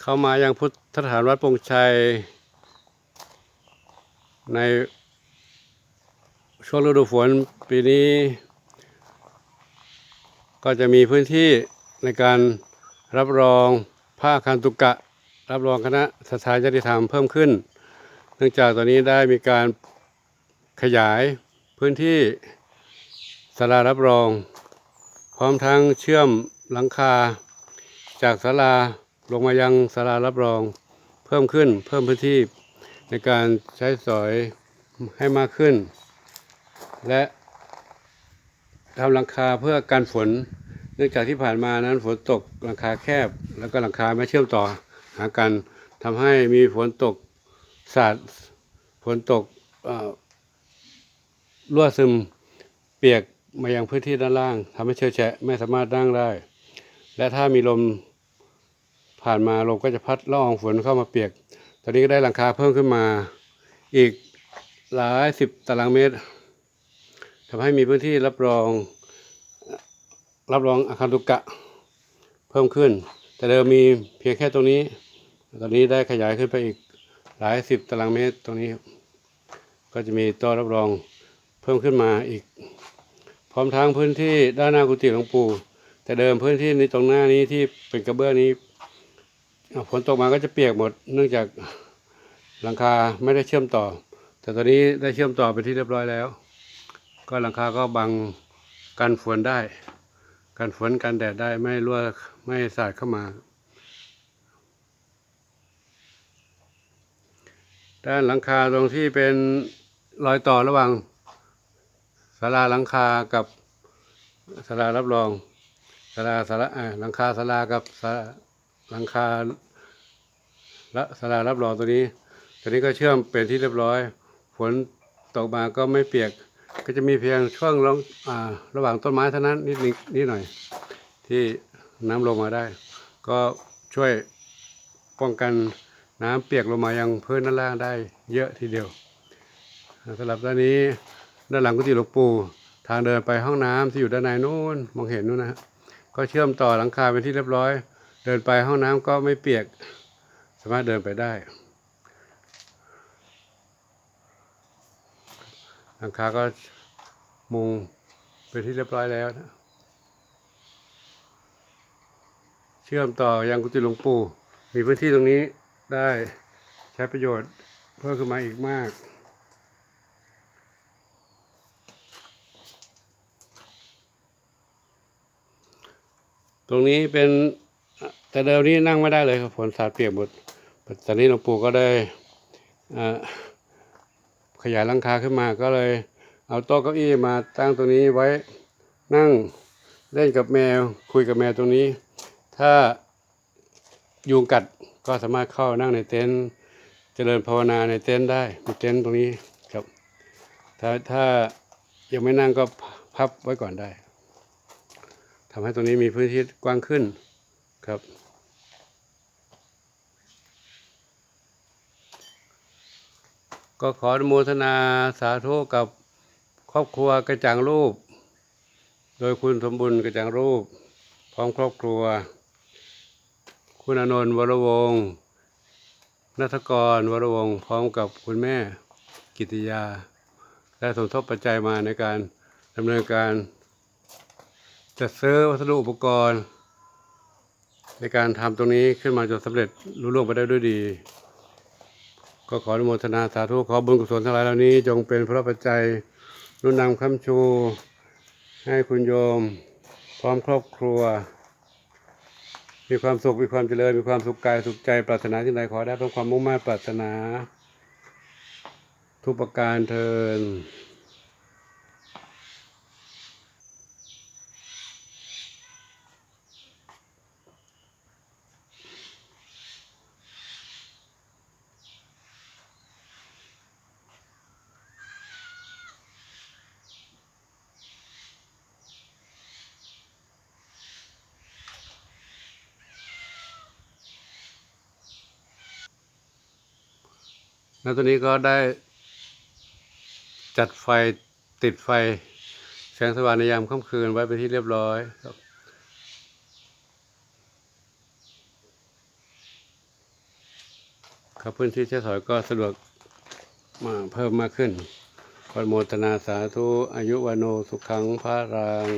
เข้ามายังพุทธสถานวัดปงชัย ในช่วงฤดูฝนปีนี้ ก็จะมีพื้นที่ในการรับรองผ้าคันตุกะ รับรองคณะสถานจติธรรมเพิ่มขึ้น เนื่องจากตอนนี้ได้มีการขยายพื้นที่ศาลารับรอง พร้อมทั้งเชื่อมหลังคาจากศาลา ลงมายังศาลารับรองเพิ่มขึ้นเพิ่มพื้นที่ในการใช้สอยให้มากขึ้น และทำหลังคาเพื่อกันฝน เนื่องจากที่ผ่านมานั้นฝนตกหลังคาแคบ แล้วก็หลังคาไม่เชื่อมต่อหากันทำให้มีฝนตกสาดฝนตกรั่วซึมเปียกมายังพื้นที่ด้านล่างทำให้เชื้อแฉะไม่สามารถนั่งได้ และถ้ามีลม ผ่านมาลมก็จะพัดละอองฝนเข้ามาเปียก ตอนนี้ก็ได้หลังคาเพิ่มขึ้นมาอีกหลายสิบตารางเมตรทำให้มีพื้นที่รับรองรับรองอาคารตุกะเพิ่มขึ้น แต่เดิมมีเพียงแค่ตรงนี้ ตอนนี้ได้ขยายขึ้นไปอีกหลายสิบตารางเมตรตรงนี้ ก็จะมีต๊ะรับรองเพิ่มขึ้นมาอีก พร้อมทั้งพื้นที่ด้านหน้ากุฏิหลวงปู่แต่เดิมพื้นที่นี้ตรงหน้านี้ที่เป็นกระเบื้องนี้ ฝนตกมาก็จะเปียกหมด เนื่องจากหลังคาไม่ได้เชื่อมต่อ แต่ตอนนี้ได้เชื่อมต่อไปที่เรียบร้อยแล้ว ก็หลังคาก็บังกันฝนได้กันฝนกันแดดได้ไม่รั่วไม่สาดเข้ามาด้านหลังคาตรงที่เป็นรอยต่อระหว่างศาลาหลังคากับศาลารับรองศาลาศาลาหลังคาศาลากับศา หลังคาและศาลารับรองตัวนี้ตัวนี้ก็เชื่อมเป็นที่เรียบร้อยฝนตกมาก็ไม่เปียก ก็จะมีเพียงช่วงรองอ่าระหว่างต้นไม้เท่านั้นนิดนิดนิดหน่อย ที่น้ำลงมาได้ ก็ช่วยป้องกันน้ำเปียกลงมายังพื้นด้านล่างได้เยอะทีเดียวสำหรับด้านนี้ด้านหลังกุฏิหลวงปู่ทางเดินไปห้องน้ำที่อยู่ด้านในนู้นมองเห็นนู้นนะฮะก็เชื่อมต่อหลังคาเป็นที่เรียบร้อย เดินไปห้องน้ำก็ไม่เปียก สามารถเดินไปได้หลังคาก็มุงเป็นที่เรียบร้อยแล้วนะเชื่อมต่อยังกุฏิหลวงปู่ มีพื้นที่ตรงนี้ได้ใช้ประโยชน์เพิ่มขึ้นมาอีกมากตรงนี้เป็น แต่เดิมนี้นั่งไม่ได้เลยครับฝนสาดเปียกหมดตอนนี้หลวงปู่ก็ได้ขยายลังคาขึ้นมาก็เลย เอาโต๊ะเก้าอี้มาตั้งตรงนี้ไว้นั่งเล่นกับแมว คุยกับแมวตรงนี้ ถ้ายุงกัดก็สามารถเข้านั่งในเต็นท์เจริญภาวนาในเต็นท์ได้มีเต็นท์ตรงนี้ครับ ถ้าถ้ายังไม่นั่งก็พับไว้ก่อนได้ทำให้ตรงนี้มีพื้นที่กว้างขึ้นครับ ก็ขออนุโมทนาสาธุกับครอบครัวกระจ่างรูป โดยคุณสมบุญกระจ่างรูป พร้อมครอบครัว คุณอนนท์วรวงศ์นัทกรวรวงศ์พร้อมกับคุณแม่กิติยาได้สมทบปัจจัยมาในการดำเนินการจัดซื้อวัสดุอุปกรณ์ ในการทำตรงนี้ขึ้นมาจนสำเร็จรุ่ล่วงไปได้ด้วยดี ก็ขออนุโมทนาสาธุขอบุญกุศลทั้งหลายเหล่านี้ จงเป็นพระปัจจัยนุนนำคำชู ให้คุณโยม พร้อมครอบครัว มีความสุขมีความเจริญมีความสุขกายสุขใจปรารถนาที่ใดขอได้ต้องความมุ่งมั่นปรารถนา ทุกประการเทิน แล้วตอนนี้ก็ได้ จัดไฟติดไฟแสงสว่างในยามค่ำคืนไว้เป็นที่เรียบร้อยครับครับพื้นที่ใช้สอยก็สะดวกมาเพิ่มมากขึ้นขอนโมทนาสาธุอายุวโนสุขังพระรัง